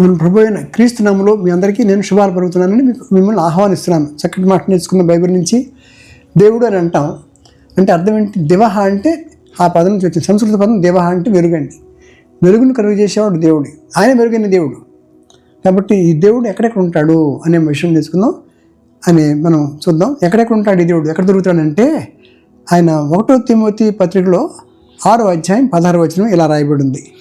మన ప్రభు అయిన క్రీస్తు నామములో మీ అందరికీ నేను శుభాలు పలుకుతున్నానని మీకు మిమ్మల్ని ఆహ్వానిస్తున్నాను. చక్కటి మాట నేర్చుకున్న బైబిల్ నుంచి దేవుడు అని అంటాం. అంటే అర్థం ఏంటి? దివహ అంటే ఆ పదం నుంచి వచ్చింది సంస్కృత పదం దివహ అంటే వెలుగండి వెలుగును కలుగు చేసేవాడు దేవుడు. ఆయన వెలుగైన దేవుడు. కాబట్టి ఈ దేవుడు ఎక్కడెక్కడ ఉంటాడు అనే విషయం తెలుసుకుందాం అని మనం చూద్దాం. ఎక్కడెక్కడ ఉంటాడు ఈ దేవుడు? ఎక్కడ దొరుకుతాడంటే ఆయన ఒకటో తిమోతి పత్రికలో ఆరో అధ్యాయం పదహారు వచనం ఇలా రాయబడి ఉంది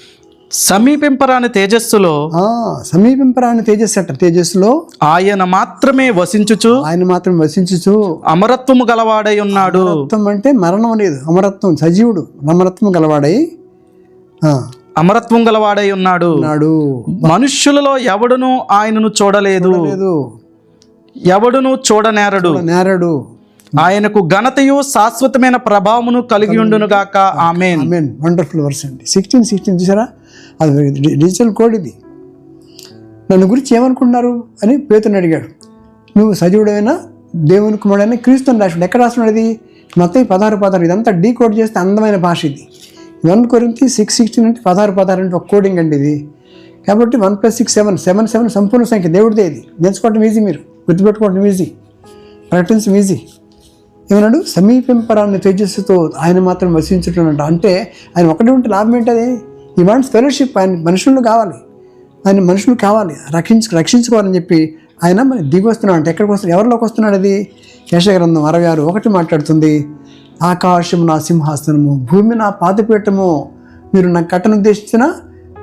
సమీపింపరాని తేజస్సులో ఆ, సమీపింపరాని తేజస్సు అంట తేజస్సులో ఆయన మాత్రమే వసించుచు ఆయన మాత్రం వసించుచు. అమరత్వము గలవాడై ఉన్నాడు. అమరత్వం అంటే మరణం లేదు. అమరత్వం సజీవుడు అమరత్వం గలవాడై ఆ, అమరత్వం గలవాడై ఉన్నాడు. నాడు మనుష్యులలో ఎవడును ఆయనను చూడలేదు. లేదు ఎవడును చూడనేరడు. నేరడు ఆయనకు ఘనతయు శాశ్వతమైన ప్రభావమును కలిగి ఉండును గాక ఆమెన్. మీన్ వండర్ఫుల్ వర్స్ అండి. సిక్స్టీన్ సిక్స్టీన్ చూసారా? అది డిజిటల్ కోడ్ ఇది. నన్ను గురించి ఏమనుకుంటున్నారు అని పేతుని అడిగాడు. నువ్వు సజీవుడైన దేవుని కుమారుడైన క్రీస్తుని రాసుడు ఎక్కడ రాస్తున్నాడు ఇది మొత్తం పదహారు పదహారు. ఇదంతా డీ కోడ్ చేస్తే అందమైన భాష ఇది. వన్ కొరింతి సిక్స్ సిక్స్టీన్ అంటే పదహారు పదహారు అంటే ఒక కోడింగ్ అండి ఇది. కాబట్టి one plus six seven. Seven seven సంపూర్ణ సంఖ్య. దేవుడిదే ఇది. నేర్చుకోవడం ఈజీ మీరు. గుర్తుపెట్టుకోవడం ఈజీ ప్రకటించడం ఈజీ ఏమన్నాడు? సమీపింపరాన్ని తేజస్సుతో ఆయన మాత్రం వసించుతున్నట్టు అంటే ఆయన ఒకటి ఉంటే లాభం ఏంటది ఈ వాంట్స్ ఫెలోషిప్ ఆయన మనుషులు కావాలి. ఆయన మనుషులు కావాలి. రక్షించు రక్షించుకోవాలని చెప్పి ఆయన మరి దిగి వస్తున్నాడు. అంటే ఎక్కడికి వస్తున్నాడు? ఎవరిలోకి వస్తున్నాడు అది? యశగ్రంథం అరవై ఆరు ఒకటి మాట్లాడుతుంది. ఆకాశము నా సింహాసనము భూమి నా పాతపీఠము మీరు నాకు కట్టను ఉద్దేశించిన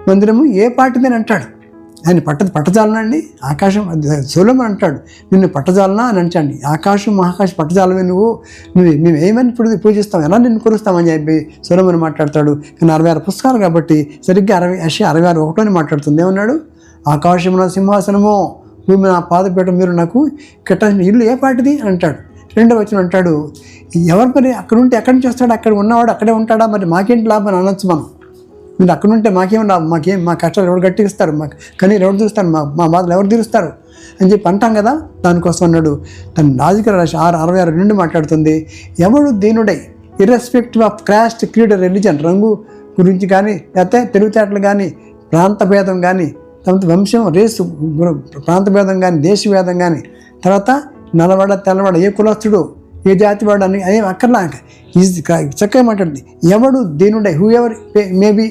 మందిరము ఏ పాటిదని అంటాడు. ఆయన పట్ట పట్టజాలనా అండి? ఆకాశం సోలమని అంటాడు. నిన్ను పట్టజాలనా అని అంటాండి. ఆకాశం మహాకాశం పట్టజాలమే నువ్వు. నువ్వు మేము ఏమని ఇప్పుడు పూజిస్తాం? ఎలా నిన్ను కురుస్తామని చెప్పి సోలమని మాట్లాడతాడు. కానీ అరవై ఆరు పుస్తకాలు కాబట్టి సరిగ్గా అరవై అషి అరవై ఆరు ఒకటోని మాట్లాడుతుంది. ఏమన్నాడు? ఆకాశం నా సింహాసనము భూమి నా పాదపీఠం మీరు నాకు కట్టాల్సిన ఇల్లు ఏ పాటిది అని అంటాడు. రెండో వచ్చిన అంటాడు ఎవరు మరి అక్కడ ఉంటే ఎక్కడి నుంచి వస్తాడు? అక్కడ ఉన్నవాడు అక్కడే ఉంటాడా? మరి మాకేంటి లాభం అని అనొచ్చు మనం. మీరు అక్కడ ఉంటే మాకేం మాకేం మా కష్టాలు ఎవరు గట్టిస్తారు? మాకు కానీ ఎవరు చూస్తారు? మా మా బాధలు ఎవరు తీరుస్తారు? అని చెప్పి అంటాం కదా దానికోసం అన్నాడు. తన రాజకీయ రాశి ఆరు అరవై ఆరు నుండి మాట్లాడుతుంది. ఎవడు దీనుడై ఇర్రెస్పెక్టివ్ ఆఫ్ క్రాస్ట్ క్రీడ రిలీజన్ రంగు గురించి కానీ లేకపోతే తెలివితేటలు కానీ ప్రాంత భేదం కానీ తర్వాత వంశం రేసు ప్రాంత భేదం కానీ దేశ భేదం కానీ తర్వాత నల్లవాడ తెల్లవాడ ఏ కులస్తుడు ఏ జాతి వాడు అని అదే అక్కర్లా ఈజ్ చక్కగా మాట్లాడింది ఎవడు దీనుడై who ever maybe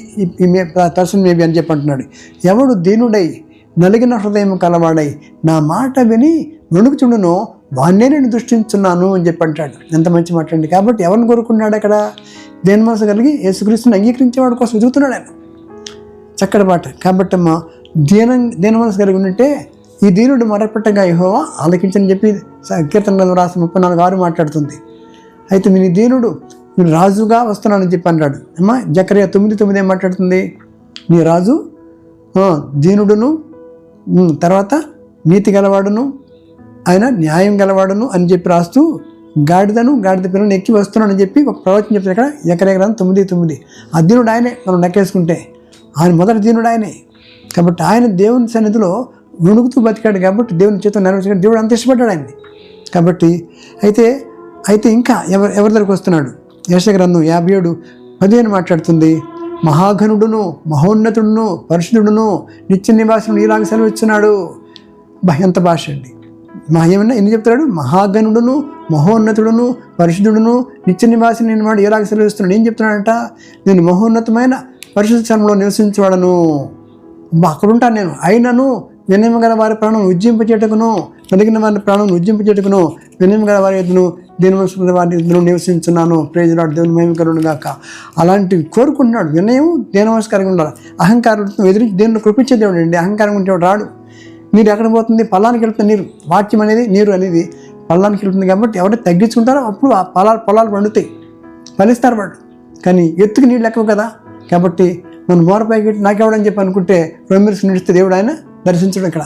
person maybe అని చెప్పి అంటున్నాడు. ఎవడు దీనుడై నలిగిన హృదయం కలవాడై నా మాట విని వణుకుచుండునో వాన్నే నేను దృష్టించున్నాను అని చెప్పి అంటాడు. ఎంత మంచి మాట అండి. కాబట్టి ఎవరిని కోరుకున్నాడు అక్కడ? దేని మనసు కలిగి యేసుక్రీస్తుని అంగీకరించేవాడి కోసం వెతుకుతున్నాడు ఆయన. చక్కటి పాట కాబట్టి అమ్మ దీన దేని మనసు కలిగి ఉంటే ఈ దీనుడు మొరపెట్టగా యహోవా ఆలకించని చెప్పి సంకీర్తనలు కీర్తనలు రాసి ముప్పై నాలుగు ఆరు మాట్లాడుతుంది. అయితే మీ దీనుడు నేను రాజుగా వస్తున్నానని చెప్పి అన్నాడు. అమ్మా జకరియా తొమ్మిది తొమ్మిది ఏం మాట్లాడుతుంది? నీ రాజు దీనుడును తర్వాత నీతి గలవాడును ఆయన న్యాయం గలవాడును అని చెప్పి రాస్తూ గాడిదను గాడిద పిల్లలను ఎక్కి వస్తున్నానని చెప్పి ఒక ప్రవచనం చెప్తారు ఇక్కడ ఎకరెకరం తొమ్మిది తొమ్మిది. ఆ దీనుడు ఆయనే మనం నెక్కేసుకుంటే ఆయన మొదటి దీనుడు ఆయనే. కాబట్టి ఆయన దేవుని సన్నిధిలో వణుకుతూ బతికాడు కాబట్టి దేవుని చేత నెరవేర్చాడు దేవుడు అంత ఇష్టపడ్డాడు ఆయన్ని కాబట్టి అయితే అయితే ఇంకా ఎవరు ఎవరి దగ్గరకు వస్తున్నాడు? యశగ్రంథం యాభై ఏడు పదిహేను మాట్లాడుతుంది. మహాఘనుడును మహోన్నతుడును పరిశుద్ధుడును నిత్య నివాసుడు ఈలాగ సెలవిస్తున్నాడు. ఎంత భాష అండి. మా ఏమన్నా ఎన్ని చెప్తున్నాడు? మహాగణుడును మహోన్నతుడును పరిశుద్ధుడును నిత్య నివాసి నేను వాడు ఎలాగ సెలవిస్తున్నాడు? ఏం చెప్తున్నాడంట? నేను మహోన్నతమైన పరిశుద్ధ స్థలంలో నివసించేవాడను. అక్కడ ఉంటాను నేను. అయినను వినయము గల వారి ప్రాణం ఉజ్జింపచేటకును వెలిగిన వారి ప్రాణం ఉజ్జింపచేటకును వినయము గల వారి ఎదును దీని వారి ఎదును నివసించున్నాను. ప్రేజలాడు దేవుని మహిమకరుడు గాక. అలాంటివి కోరుకుంటున్నాడు. వినయం దేని కలిగి ఉండాలి. అహంకారం ఎదురు దేవుని కృపించే దేవుడు అండి. అహంకారం ఉంటే రాడు. నీరు ఎక్కడ పోతుంది? పల్లానికి వెళ్తుంది నీరు. వాక్యం అనేది నీరు అనేది పల్లానికి వెళ్తుంది కాబట్టి ఎవరైతే తగ్గించుకుంటారో అప్పుడు ఆ పొలాలు పొలాలు పండుతాయి. ఫలిస్తారు వాడు. కానీ ఎత్తుకు నీళ్ళు ఎక్కువ కదా. కాబట్టి మన మోరపైకి నాకెవడని చెప్పి అనుకుంటే రెండు నిడిస్తే దేవుడు ఆయన దర్శించడం ఇక్కడ.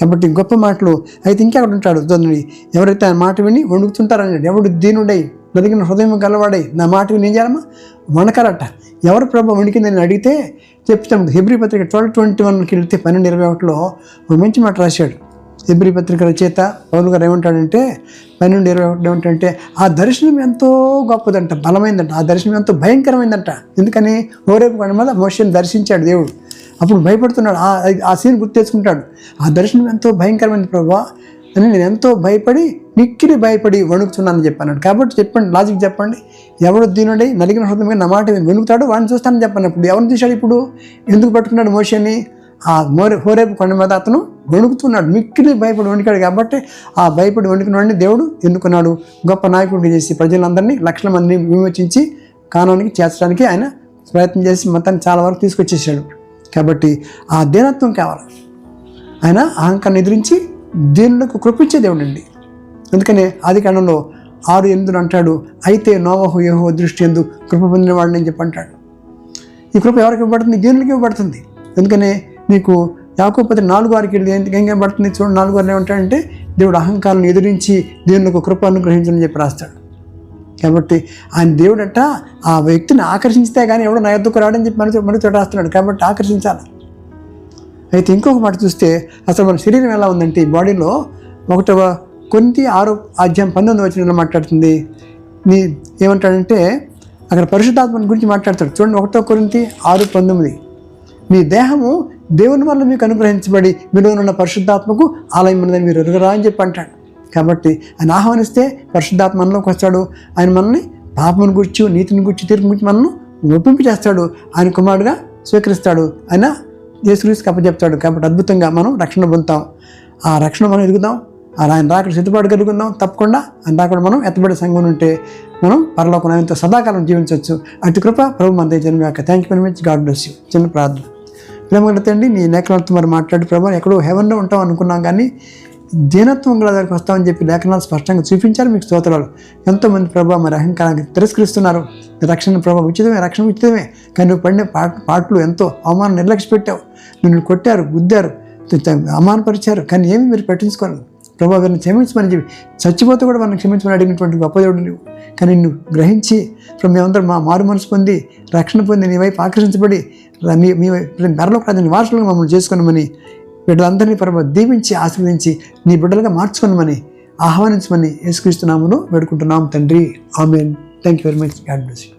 కాబట్టి గొప్ప మాటలు. అయితే ఇంకెక్కడ ఉంటాడు? చూడండి ఎవరైతే ఆ మాట విని వణుకుతుంటారన్నాడు ఎవడు దీనుడై నలిగిన హృదయం గలవాడై నా మాట విని ఏం చేయాలమ్మా? వణకరట. ఎవరు ప్రభు వణికిందని అడిగితే చెప్తాం హెబ్రి పత్రిక ట్వెల్వ్ ట్వంటీ వన్కి వెళ్తే పన్నెండు ఇరవై ఒకటిలో ఒక మంచి మాట రాశాడు. హెబ్రి పత్రిక రచయిత పౌలు గారు ఏమంటాడంటే పన్నెండు ఇరవై ఒకటి ఏమంటాడంటే ఆ దర్శనం ఎంతో గొప్పదంట బలమైందంట ఆ దర్శనం ఎంతో భయంకరమైందంట. ఎందుకని? ఓరేపు కొండ మీద మోషన్ దర్శించాడు దేవుడు. అప్పుడు భయపడుతున్నాడు. ఆ ఆ సీన్ గుర్తు తెచ్చుకుంటాడు ఆ దర్శనం ఎంతో భయంకరమైన ప్రభా. అని నేను ఎంతో భయపడి మిక్కిరి భయపడి వణుకుతున్నానని చెప్పాను కాబట్టి చెప్పండి లాజిక్ చెప్పండి. ఎవడు దీనుడై నలిగిన హృదయంగా నా మాట విని వణుకుతాడు వాడిని చూస్తానని చెప్పాను ఇప్పుడు ఎవరిని చూశాడు ఇప్పుడు? ఎందుకు పట్టుకున్నాడు మోషని? ఆ మోరే హోరేపు కొండ మీద అతను వణుకుతున్నాడు. మిక్కిలి భయపడి వణికాడు కాబట్టి ఆ భయపడి వణుకున్నాడని దేవుడు ఎన్నుకున్నాడు. గొప్ప నాయకుడిని చేసి ప్రజలందరినీ లక్షల మందిని విమోచించి కానానికి చేర్చడానికి ఆయన ప్రయత్నం చేసి మొత్తాన్ని చాలా వరకు తీసుకొచ్చేసాడు. కాబట్టి ఆ దీనత్వం కావాలి. ఆయన అహంకారం ఎదిరించి దీనులకు కృపించే దేవుడు అండి. అందుకనే ఆది కాలంలో ఆరు ఎనిమిది అంటాడు అయితే నోవహు యహో దృష్టి ఎందు కృప పొందిన వాడిని అని చెప్పి అంటాడు. ఈ కృప ఎవరికి ఇవ్వబడుతుంది? దీనులకి ఇవ్వబడుతుంది. ఎందుకనే నీకు యాకోపతి నాలుగు వారికి వెళ్ళి ఏం ఏం ఇవ్వబడుతుంది చూడండి నాలుగు వారిని ఏమంటాడంటే దేవుడు అహంకారాన్ని ఎదిరించి దేవునికి కృప అనుగ్రహించని చెప్పి రాస్తాడు. కాబట్టి ఆయన దేవుడట ఆ వ్యక్తిని ఆకర్షించితే కానీ ఎవడో నా ఎద్దుకు రాడని చెప్పి మనతో మనతో రాస్తున్నాడు. కాబట్టి ఆకర్షించాలి. అయితే ఇంకొక మాట చూస్తే అసలు మన శరీరం ఎలా ఉందంటే ఈ బాడీలో ఒకటవ కొన్ని ఆరు అధ్యాయం పంతొమ్మిది వచ్చిన మాట్లాడుతుంది. నీ ఏమంటాడంటే అక్కడ పరిశుద్ధాత్మని గురించి మాట్లాడతాడు. చూడండి ఒకటో కొరింతి ఆరు పంతొమ్మిది. మీ దేహము దేవుని వల్ల మీకు అనుగ్రహించబడి మీలో ఉన్న పరిశుద్ధాత్మకు ఆలయం ఉన్నదని మీరు ఎరుగరా అని చెప్పి అంటాడు. కాబట్టి ఆయన ఆహ్వానిస్తే పరిశుద్ధాత్మ మనలోకి వస్తాడు. ఆయన మనల్ని పాపమును గుర్చు నీతిని గుర్చి తీర్పు గురించి మనల్ని ఒప్పింపు చేస్తాడు. ఆయన కుమారుడుగా స్వీకరిస్తాడు. ఆయన యేసుక్రీస్తు కప్పచెప్తాడు కాబట్టి అద్భుతంగా మనం రక్షణ పొందుతాం. ఆ రక్షణ మనం ఎదుగుదాం. ఆయన రాకడ సిద్ధపాటు కలుగుందాం తప్పకుండా ఆయన రాకడ మనం ఎత్తబడే సంఘం ఉంటే మనం పరలోకం ఆయనతో సదాకాలం జీవించవచ్చు. అటు కృప ప్రభు మన దగ్గర యొక్క thank you very much God bless you చిన్న ప్రార్థన. ప్రేమ కడతండి నీ నేకలతో మరి మాట్లాడి ప్రభు. ఎక్కడో హెవెన్లో ఉంటాం అనుకున్నాం కానీ జైనత్వం గల దగ్గరికి వస్తామని చెప్పి లేఖనాలు స్పష్టంగా చూపించారు మీకు స్తోత్రాలు. ఎంతోమంది ప్రభావ మరి అహంకారానికి తిరస్కరిస్తున్నారు. రక్షణ ప్రభావ ఉచితమే రక్షణ ఉచితమే. కానీ నువ్వు పడిన పాట పాటలు ఎంతో అవమానం నిర్లక్ష్య పెట్టావు. నిన్ను కొట్టారు గుద్దారు అవమానపరిచారు. కానీ ఏమి మీరు పట్టించుకోలేదు ప్రభావ వీరిని క్షమించమని చెప్పి చచ్చిపోతే కూడా మనం క్షమించమని అడిగినటువంటి గొప్ప దేవుడు నువ్వు కానీ నువ్వు గ్రహించి ఇప్పుడు మేమందరం మా మారు మనసు పొంది రక్షణ పొంది నీ వైపు ఆకర్షించబడి ర- మీ మీ ధరలో ప్రాధాన్య వారసులుగా మమ్మల్ని చేసుకున్నామని బిడ్డలందరినీ పరమ దీవించి ఆశీర్వదించి నీ బిడ్డలుగా మార్చుకున్నామని ఆహ్వానించమని యేసుక్రీస్తున్నామును వేడుకుంటున్నాం తండ్రి. Amen. Thank you very much God bless you